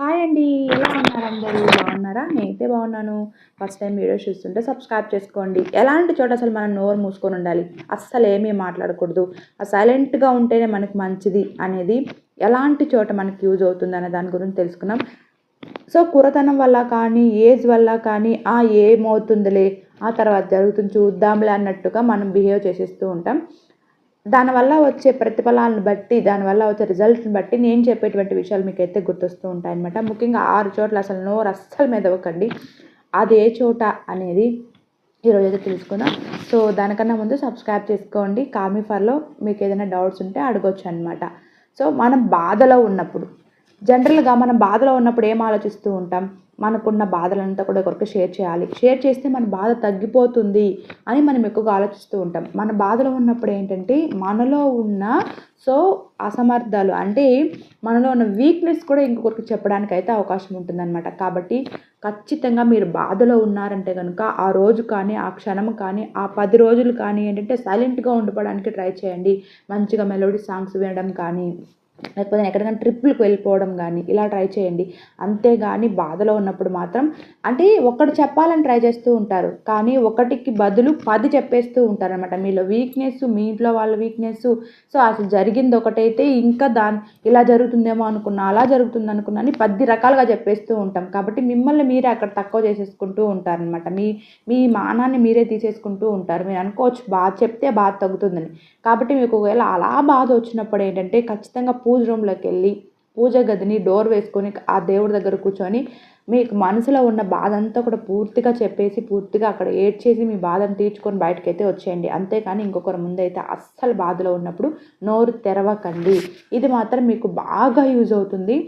Hi అండి ఎలా ఉన్నారు అందరూ? బాగున్నారా? నేనైతే బాగున్నాను. ఫస్ట్ టైం వీడియోస్ చూస్తుంటే సబ్స్క్రైబ్ చేసుకోండి. ఎలాంటి చోట అసలు మనం నోరు మూసుకొని ఉండాలి? అస్సలు ఏమీ మాట్లాడకూడదు. సైలెంట్గా ఉంటేనే మనకి మంచిది అనేది ఎలాంటి చోట మనకి యూజ్ అవుతుంది అనే దాని గురించి తెలుసుకున్నాం. సో కురతనం వల్ల కానీ ఏజ్ వల్ల కానీ ఆ ఏమవుతుందిలే ఆ తర్వాత జరుగుతుంది చూద్దాంలే అన్నట్టుగా మనం బిహేవ్ చేసేస్తూ ఉంటాం. దానివల్ల వచ్చే ప్రతిఫలాలను బట్టి దానివల్ల వచ్చే రిజల్ట్ని బట్టి నేను చెప్పేటువంటి విషయాలు మీకు అయితే గుర్తొస్తూ ఉంటాయన్నమాట. ముఖ్యంగా ఆరు చోట్ల అసలు నోరు అస్సలు మెదవకండి. అది ఏ చోట అనేది ఈరోజు అయితే తెలుసుకుందాం. సో దానికన్నా ముందు సబ్స్క్రైబ్ చేసుకోండి. కామిఫర్లో మీకు ఏదైనా డౌట్స్ ఉంటే అడగొచ్చు అనమాట సో మనం బాధలో ఉన్నప్పుడు జనరల్గా మనం బాధలో ఉన్నప్పుడు ఏం ఆలోచిస్తూ ఉంటాం? మనకున్న బాధలంతా కూడా ఒకరికి షేర్ చేయాలి. షేర్ చేస్తే మన బాధ తగ్గిపోతుంది అని మనం ఎక్కువగా ఆలోచిస్తూ ఉంటాం. మన బాధలో ఉన్నప్పుడు ఏంటంటే మనలో ఉన్న సో అసమర్థాలు అంటే మనలో ఉన్న వీక్నెస్ కూడా ఇంకొకరికి చెప్పడానికి అయితే అవకాశం ఉంటుందన్నమాట. కాబట్టి ఖచ్చితంగా మీరు బాధలో ఉన్నారంటే కనుక ఆ రోజు కానీ ఆ క్షణం కానీ ఆ పది రోజులు కానీ ఏంటంటే సైలెంట్గా ఉండిపోవడానికి ట్రై చేయండి. మంచిగా మెలోడీ సాంగ్స్ వినడం కానీ లేకపోతే ఎక్కడికైనా ట్రిప్పులకు వెళ్ళిపోవడం కానీ ఇలా ట్రై చేయండి. అంతేగాని బాధలో ఉన్నప్పుడు మాత్రం అంటే ఒకటి చెప్పాలని ట్రై చేస్తూ ఉంటారు. కానీ ఒకటికి బదులు పది చెప్పేస్తూ ఉంటారు అనమాట మీలో వీక్నెస్ మీ ఇంట్లో వాళ్ళ వీక్నెస్. సో అసలు జరిగింది ఒకటైతే ఇంకా దాని ఇలా జరుగుతుందేమో అనుకున్నా అలా జరుగుతుంది అనుకున్నా అని పది రకాలుగా చెప్పేస్తూ ఉంటాం. కాబట్టి మిమ్మల్ని మీరే అక్కడ తక్కువ చేసేసుకుంటూ ఉంటారనమాట మీ మీ మానాన్ని మీరే తీసేసుకుంటూ ఉంటారు. మీరు అనుకోవచ్చు బాధ చెప్తే బాధ తగ్గుతుందని. కాబట్టి మీకు ఒకవేళ అలా బాధ వచ్చినప్పుడు ఏంటంటే ఖచ్చితంగా పూజ రూమ్లోకి వెళ్ళి పూజ గదిని డోర్ వేసుకొని ఆ దేవుడి దగ్గర కూర్చొని మీకు మనసులో ఉన్న బాధ అంతా కూడా పూర్తిగా చెప్పేసి పూర్తిగా అక్కడ ఏడ్చేసి మీ బాధను తీర్చుకొని బయటకైతే వచ్చేయండి. అంతేకాని ఇంకొకరి ముందైతే అస్సలు బాధలో ఉన్నప్పుడు నోరు తెరవకండి. ఇది మాత్రం మీకు బాగా యూజ్ అవుతుంది.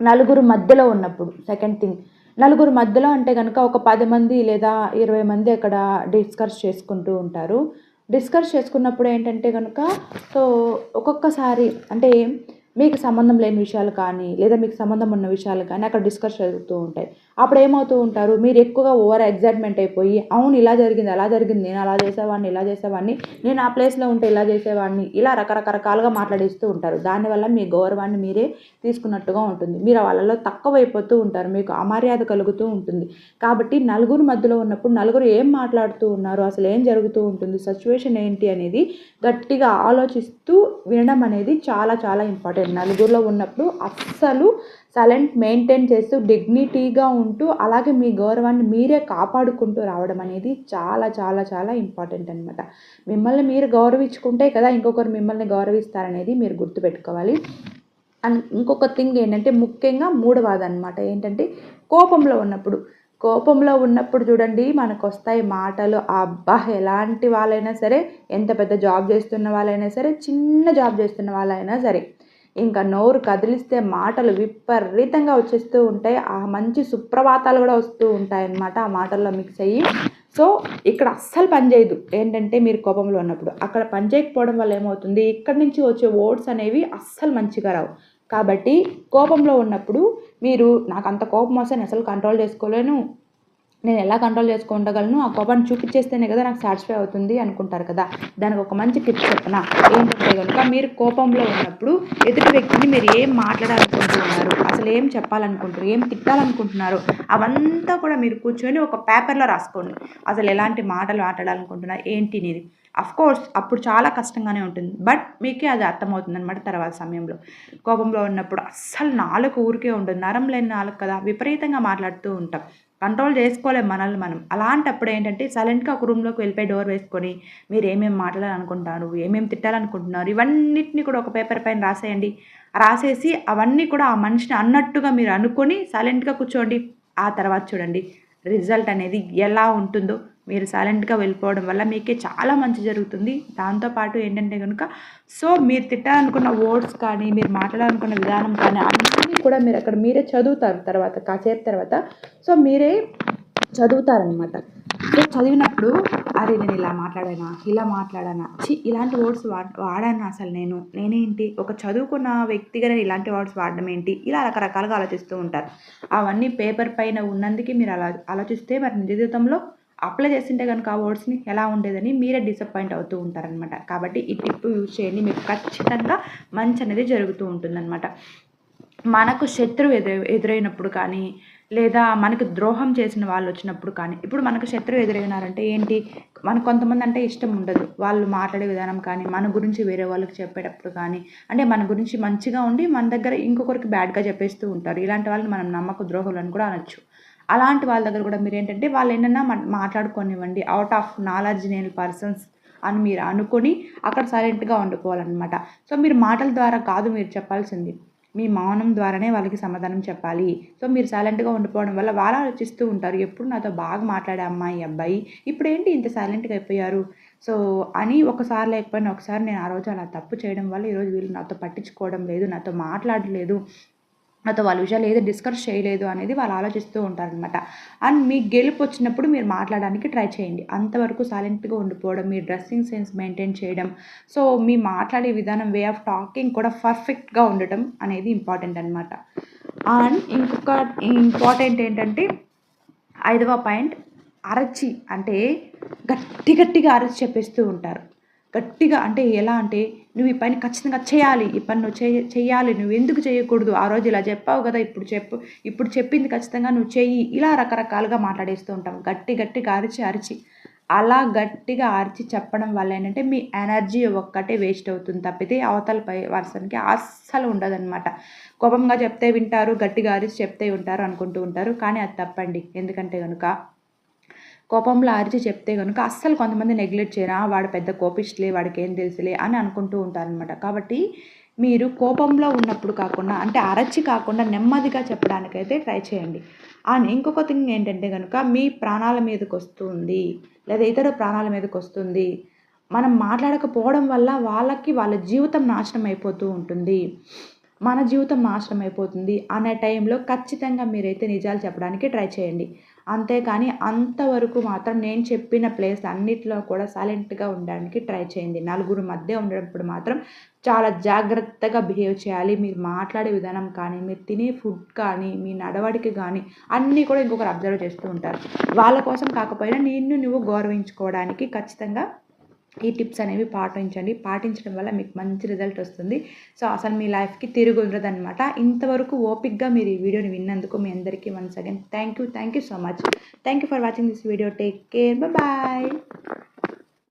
నలుగురు మధ్యలో ఉన్నప్పుడు సెకండ్ థింగ్ నలుగురు మధ్యలో అంటే కనుక ఒక పది మంది లేదా ఇరవై మంది అక్కడ డిస్కస్ చేసుకుంటూ ఉంటారు. డిస్కస్ చేసుకున్నప్పుడు ఏంటంటే కనుక సో ఒక్కొక్కసారి అంటే మీకు సంబంధం లేని విషయాలు కానీ లేదా మీకు సంబంధం ఉన్న విషయాలు కానీ అక్కడ డిస్కస్ జరుగుతూ ఉంటాయి. అప్పుడు ఏమవుతూ ఉంటారు? మీరు ఎక్కువగా ఓవర్ ఎగ్జైట్మెంట్ అయిపోయి అవును ఇలా జరిగింది అలా జరిగింది నేను అలా చేసేవాడిని ఇలా చేసేవాడిని నేను ఆ ప్లేస్లో ఉంటే ఇలా చేసేవాడిని ఇలా రకరకరకాలుగా మాట్లాడిస్తూ ఉంటారు. దానివల్ల మీ గౌరవాన్ని మీరే తీసుకున్నట్టుగా ఉంటుంది. మీరు వాళ్ళలో తక్కువ అయిపోతూ ఉంటారు. మీకు అమర్యాద కలుగుతూ ఉంటుంది. కాబట్టి నలుగురు మధ్యలో ఉన్నప్పుడు నలుగురు ఏం మాట్లాడుతూ ఉన్నారు అసలు ఏం జరుగుతూ ఉంటుంది సిచ్యువేషన్ ఏంటి అనేది గట్టిగా ఆలోచిస్తూ వినడం అనేది చాలా చాలా ఇంపార్టెంట్ నలుగురిలో ఉన్నప్పుడు అస్సలు సైలెంట్ మెయింటైన్ చేస్తూ డిగ్నిటీగా ఉంటూ అలాగే మీ గౌరవాన్ని మీరే కాపాడుకుంటూ రావడం అనేది చాలా చాలా చాలా ఇంపార్టెంట్ అనమాట మిమ్మల్ని మీరు గౌరవించుకుంటే కదా ఇంకొకరు మిమ్మల్ని గౌరవిస్తారనేది మీరు గుర్తుపెట్టుకోవాలి. అండ్ ఇంకొక థింగ్ ఏంటంటే ముఖ్యంగా మూడవది అనమాట ఏంటంటే కోపంలో ఉన్నప్పుడు. కోపంలో ఉన్నప్పుడు చూడండి మనకు వస్తాయి మాటలు అబ్బా ఎలాంటి వాళ్ళైనా సరే ఎంత పెద్ద జాబ్ చేస్తున్న వాళ్ళైనా సరే చిన్న జాబ్ చేస్తున్న వాళ్ళైనా సరే. ఇంకా నోరు కదిలిస్తే మాటలు విపరీతంగా వచ్చేస్తూ ఉంటాయి. ఆ మంచి సుప్రభాతాలు కూడా వస్తూ ఉంటాయి అన్నమాట ఆ మాటల్లో మిక్స్ అయ్యి సో ఇక్కడ అస్సలు పనిచేయదు ఏంటంటే మీరు కోపంలో ఉన్నప్పుడు. అక్కడ పని చేయకపోవడం వల్ల ఏమవుతుంది? ఇక్కడి నుంచి వచ్చే ఓట్స్ అనేవి అస్సలు మంచిగా రావు. కాబట్టి కోపంలో ఉన్నప్పుడు మీరు నాకు అంత కోపం వస్తే నేను అసలు కంట్రోల్ చేసుకోలేను. నేను ఎలా కంట్రోల్ చేసుకోగలను ఆ కోపాన్ని చూపించేస్తేనే కదా నాకు సాటిస్ఫై అవుతుంది అనుకుంటారు కదా. దానికి ఒక మంచి టిప్ చెప్పిన? ఏంటంటే కనుక మీరు కోపంలో ఉన్నప్పుడు ఎదుటి వ్యక్తిని మీరు ఏం మాట్లాడాలనుకుంటున్నారు? అసలు ఏం చెప్పాలనుకుంటున్నారు? ఏం తిట్టాలనుకుంటున్నారు? అవంతా కూడా మీరు కూర్చొని ఒక పేపర్లో రాసుకోండి. అసలు ఎలాంటి మాటలు మాట్లాడాలనుకుంటున్నారు? ఏంటి అనేది. కోర్స్ అప్పుడు చాలా కష్టంగానే ఉంటుంది. బట్ మీకే అది అర్థమవుతుంది అనమాట తర్వాత సమయంలో. కోపంలో ఉన్నప్పుడు అస్సలు నాలుగు ఊరికే ఉంటుంది. నరం లేని నాలుగు కదా. విపరీతంగా మాట్లాడుతూ ఉంటాం. కంట్రోల్ చేసుకోలేము మనల్ని మనం. అలాంటప్పుడు ఏంటంటే సైలెంట్గా ఒక రూమ్లోకి వెళ్ళిపోయి డోర్ వేసుకొని మీరు ఏమేమి మాట్లాడాలనుకుంటున్నారు ఏమేమి తిట్టాలనుకుంటున్నారు ఇవన్నిటిని కూడా ఒక పేపర్ పైన రాసేయండి. రాసేసి అవన్నీ కూడా ఆ మనిషిని అన్నట్టుగా మీరు అనుకొని సైలెంట్గా కూర్చోండి. ఆ తర్వాత చూడండి రిజల్ట్ అనేది ఎలా ఉంటుందో. మీరు సైలెంట్గా వెళ్ళిపోవడం వల్ల మీకే చాలా మంచి జరుగుతుంది. దాంతోపాటు ఏంటంటే కనుక సో మీరు తిట్టాలనుకున్న వర్డ్స్ కానీ మీరు మాట్లాడాలనుకున్న విధానం కానీ అన్నీ కూడా మీరు అక్కడ మీరే చదువుతారు తర్వాత కాసేపు తర్వాత. సో మీరే చదువుతారనమాట సో చదివినప్పుడు అరే నేను ఇలా మాట్లాడానా ఇలా మాట్లాడానా చి ఇలాంటి వర్డ్స్ వా వాడాను అసలు నేను? నేనేంటి? ఒక చదువుకున్న వ్యక్తిగా నేను ఇలాంటి వర్డ్స్ వాడడం ఏంటి? ఇలా రకరకాలుగా ఆలోచిస్తూ ఉంటారు. అవన్నీ పేపర్ పైన ఉన్నందుకే మీరు అలా ఆలోచిస్తే మరి నిజ జీవితంలో అప్లై చేస్తుంటే కనుక ఆ వర్డ్స్ని ఎలా ఉండేదని మీరే డిసప్పాయింట్ అవుతూ ఉంటారనమాట కాబట్టి ఈ టిప్ యూజ్ చేయండి. మీకు ఖచ్చితంగా మంచి అనేది జరుగుతూ ఉంటుందన్నమాట. మనకు శత్రువు ఎదురు ఎదురైనప్పుడు కానీ లేదా మనకు ద్రోహం చేసిన వాళ్ళు వచ్చినప్పుడు కానీ ఇప్పుడు మనకు శత్రువు ఎదురైనారంటే ఏంటి? మనకు కొంతమంది అంటే ఇష్టం ఉండదు. వాళ్ళు మాట్లాడే విధానం కానీ మన గురించి వేరే వాళ్ళకి చెప్పేటప్పుడు కానీ అంటే మన గురించి మంచిగా ఉండి మన దగ్గర ఇంకొకరికి బ్యాడ్గా చెప్పేస్తూ ఉంటారు. ఇలాంటి వాళ్ళని మనం నమ్మక ద్రోహులు అని కూడా అనొచ్చు. అలాంటి వాళ్ళ దగ్గర కూడా మీరు ఏంటంటే వాళ్ళు ఏంటన్నా మాట్లాడుకోనివ్వండి. అవుట్ ఆఫ్ నాలెడ్జ్ నేను పర్సన్స్ అని మీరు అనుకొని అక్కడ సైలెంట్గా ఉండిపోవాలన్నమాట. సో మీరు మాటల ద్వారా కాదు మీరు చెప్పాల్సింది. మీ మౌనం ద్వారానే వాళ్ళకి సమాధానం చెప్పాలి. సో మీరు సైలెంట్గా ఉండిపోవడం వల్ల వాళ్ళు ఆలోచిస్తూ ఉంటారు. ఎప్పుడు నాతో బాగా మాట్లాడే అమ్మాయి అబ్బాయి ఇప్పుడు ఏంటి ఇంత సైలెంట్గా అయిపోయారు? సో అని ఒకసారి లేకపోయినా ఒకసారి నేను ఆ రోజు అలా తప్పు చేయడం వల్ల ఈరోజు వీళ్ళు నాతో పట్టించుకోవడం లేదు నాతో మాట్లాడలేదు నాతో వాళ్ళ విషయాలు ఏది డిస్కస్ చేయలేదు అనేది వాళ్ళు ఆలోచిస్తూ ఉంటారనమాట అండ్ మీ గెలుపు వచ్చినప్పుడు మీరు మాట్లాడడానికి ట్రై చేయండి. అంతవరకు సైలెంట్గా ఉండిపోవడం మీ డ్రెస్సింగ్ సెన్స్ మెయింటైన్ చేయడం సో మీ మాట్లాడే విధానం వే ఆఫ్ టాకింగ్ కూడా పర్ఫెక్ట్గా ఉండటం అనేది ఇంపార్టెంట్ అనమాట అండ్ ఇంకొక ఇంపార్టెంట్ ఏంటంటే ఐదవ పాయింట్ అరచి అంటే గట్టి గట్టిగా అరచి చెప్పేస్తూ ఉంటారు. గట్టిగా అంటే ఎలా అంటే నువ్వు ఈ పని ఖచ్చితంగా చేయాలి. ఈ పని నువ్వు చేయ చేయాలి నువ్వు ఎందుకు చేయకూడదు? ఆ రోజు ఇలా చెప్పావు కదా ఇప్పుడు చెప్పు ఇప్పుడు చెప్పింది ఖచ్చితంగా నువ్వు చెయ్యి. ఇలా రకరకాలుగా మాట్లాడేస్తూ ఉంటాం. గట్టి గట్టిగా అరిచి అరిచి. అలా గట్టిగా అరిచి చెప్పడం వల్ల ఏంటంటే మీ ఎనర్జీ ఒక్కటే వేస్ట్ అవుతుంది తప్పితే అవతల పై అస్సలు ఉండదన్నమాట. కోపంగా చెప్తే వింటారు గట్టిగా అరిచి చెప్తే ఉంటారు అనుకుంటూ ఉంటారు. కానీ అది తప్పండి. ఎందుకంటే కనుక కోపంలో అరిచి చెప్తే కనుక అస్సలు కొంతమంది నెగ్లెక్ట్ చేయరా వాడు పెద్ద కోపిస్ట్లే వాడికి ఏం తెలుసులే అని అనుకుంటూ ఉంటారనమాట కాబట్టి మీరు కోపంలో ఉన్నప్పుడు కాకుండా అంటే అరచి కాకుండా నెమ్మదిగా చెప్పడానికైతే ట్రై చేయండి. అండ్ ఇంకొక థింగ్ ఏంటంటే కనుక మీ ప్రాణాల మీదకి వస్తుంది లేదా ఇతర ప్రాణాల మీదకి వస్తుంది. మనం మాట్లాడకపోవడం వల్ల వాళ్ళకి వాళ్ళ జీవితం నాశనం అయిపోతూ ఉంటుంది. మన జీవితం నాశనం అయిపోతుంది అనే టైంలో ఖచ్చితంగా మీరైతే నిజాలు చెప్పడానికి ట్రై చేయండి. అంతేకాని అంతవరకు మాత్రం నేను చెప్పిన ప్లేస్ అన్నిట్లో కూడా సైలెంట్గా ఉండడానికి ట్రై చేయండి. నలుగురు మధ్య ఉండేటప్పుడు మాత్రం చాలా జాగ్రత్తగా బిహేవ్ చేయాలి. మీరు మాట్లాడే విధానం కానీ మీరు తినే ఫుడ్ కానీ మీ నడవడికి కానీ అన్నీ కూడా ఇంకొకరు అబ్జర్వ్ చేస్తూ ఉంటారు. వాళ్ళ కోసం కాకపోయినా నిన్ను నువ్వు గౌరవించుకోవడానికి ఖచ్చితంగా ఈ టిప్స్ అనేవి పాటించండి. పాటించడం వల్ల మీకు మంచి రిజల్ట్ వస్తుంది. సో అసలు మీ లైఫ్కి తిరిగి ఉండదనమాట ఇంతవరకు ఓపిక్గా మీరు ఈ వీడియోని విన్నందుకు మీ అందరికీ once again thank you thank you so much. Thank you for watching this video. Take care. Bye.